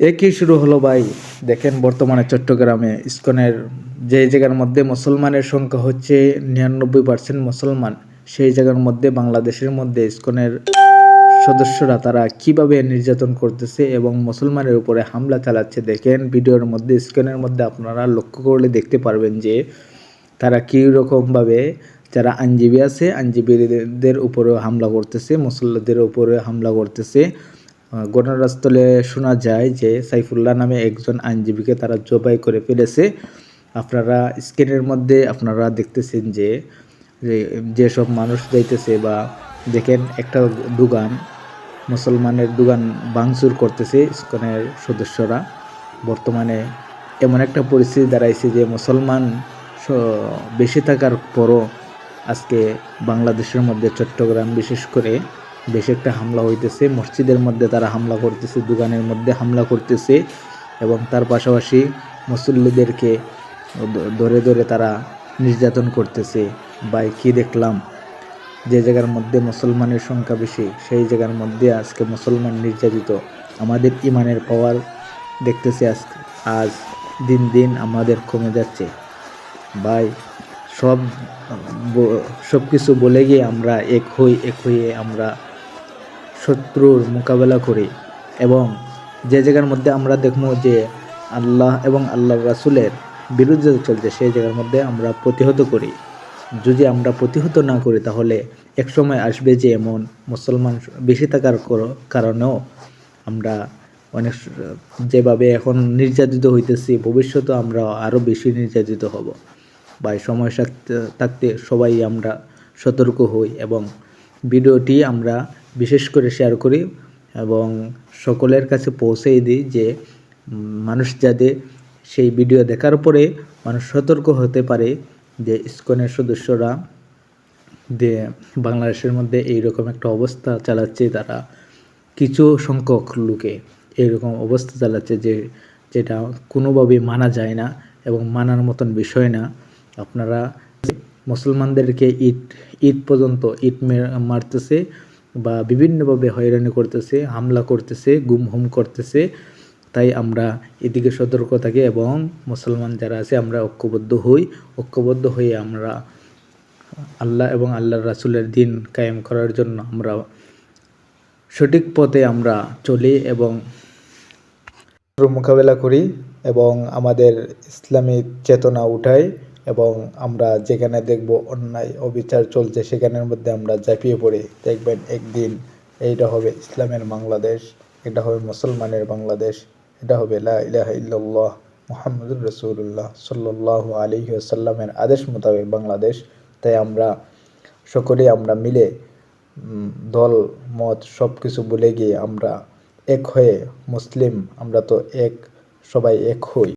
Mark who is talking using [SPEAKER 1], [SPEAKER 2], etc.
[SPEAKER 1] একই শুরু হলো ভাই। দেখেন বর্তমানে চট্টগ্রামে, ইস্কনের যে জায়গার মধ্যে মুসলমানের সংখ্যা হচ্ছে নিরানব্বই পার্সেন্ট মুসলমান, সেই জায়গার মধ্যে বাংলাদেশের মধ্যে ইস্কনের সদস্যরা তারা কীভাবে নির্যাতন করতেছে এবং মুসলমানের উপরে হামলা চালাচ্ছে, দেখেন ভিডিওর মধ্যে স্ক্রিনের মধ্যে আপনারা লক্ষ্য করলে দেখতে পারবেন যে তারা কী রকমভাবে যারা আইনজীবী আছে, আইনজীবীদের উপরেও হামলা করতেছে, মুসল্লাদের উপরে হামলা করতেছে। ঘটনাস্থলে শোনা যায় যে সাইফুল্লাহ নামে একজন আইনজীবীকে তারা জবাই করে ফেলেছে। আপনারা স্ক্রিনের মধ্যে আপনারা দেখতেছেন যে যেসব মানুষ যাইতেছে বা দেখেন একটা দোকান, মুসলমানের দোকান ভাঙচুর করতেছে ইসকনের সদস্যরা। বর্তমানে এমন একটা পরিস্থিতি দাঁড়াইছে যে মুসলমান বেশি থাকার পরও আজকে বাংলাদেশের মধ্যে চট্টগ্রাম বিশেষ করে বেশ একটা হামলা হইতেছে। মসজিদের মধ্যে তারা হামলা করতেছে, দোকানের মধ্যে হামলা করতেছে এবং তার পাশাপাশি মুসল্লিদেরকে ধরে ধরে তারা নির্যাতন করতেছে। বাই কি দেখলাম? যে জায়গার মধ্যে মুসলমানের সংখ্যা বেশি, সেই জায়গার মধ্যে আজকে মুসলমান নির্যাতিত। আমাদের ইমানের পাওয়ার দেখতেছি আজ আজ দিন দিন আমাদের কমে যাচ্ছে। ভাই, সব সব কিছু বলে গিয়ে আমরা এক হই, এক হয়ে আমরা শত্রুর মোকাবেলা করি এবং যে জায়গার মধ্যে আমরা দেখব যে আল্লাহ এবং আল্লাহ রাসুলের বিরুদ্ধে চলছে, সেই জায়গার মধ্যে আমরা প্রতিহত করি। যদি আমরা প্রতিহত না করি, তাহলে এক সময় আসবে যে এমন মুসলমান বেশি থাকার কারণেও আমরা অনেক যেভাবে এখন নির্যাতিত হইতেছি ভবিষ্যতে আমরা আরও বেশি নির্যাতিত হব। বা সময় থাকতে সবাই আমরা সতর্ক হই এবং ভিডিওটি আমরা বিশেষ করে শেয়ার করি এবং সকলের কাছে পৌঁছে দিই যে মানুষ যাতে সেই ভিডিও দেখার পরে মানুষ সতর্ক হতে পারে যে ইসকনের সদস্যরা যে বাংলাদেশের মধ্যে এইরকম একটা অবস্থা চালাচ্ছে তারা কিছু সংখ্যক লোকে এইরকম অবস্থা চালাচ্ছে যে যেটা কোনোভাবেই মানা যায় না এবং মানার মতন বিষয় না। আপনারা মুসলমানদেরকে ইট ইট পর্যন্ত মে- মারতেছে। বা বিভিন্নভাবে হয়রানি করতেছে, হামলা করতেছে, গুম হুম করতেছে। তাই আমরা এদিকে সতর্ক থাকি এবং মুসলমান যারা আছে আমরা ঐক্যবদ্ধ হই। ঐক্যবদ্ধ হয়ে আমরা আল্লাহ এবং আল্লাহর রাসুলের দিন কায়েম করার জন্য আমরা সঠিক পথে আমরা চলি এবং মোকাবেলা করি এবং আমাদের ইসলামিক চেতনা উঠাই। এবং আমরা যেখানে দেখব অন্যায় অবিচার চলছে, সেখানের মধ্যে আমরা ঝাঁপিয়ে পড়ি। দেখবেন একদিন এইটা হবে ইসলামের বাংলাদেশ, এটা হবে মুসলমানের বাংলাদেশ, এটা হবে লা ইল্লাল্লাহ মুহাম্মদুর রসুল্লাহ সাল্লাহ আলী আসাল্লামের আদেশ মোতাবেক বাংলাদেশ। তাই আমরা সকলেই আমরা মিলে দল, মত সব কিছু ভুলে গিয়ে আমরা এক হয়ে মুসলিম, আমরা তো এক, সবাই এক হই।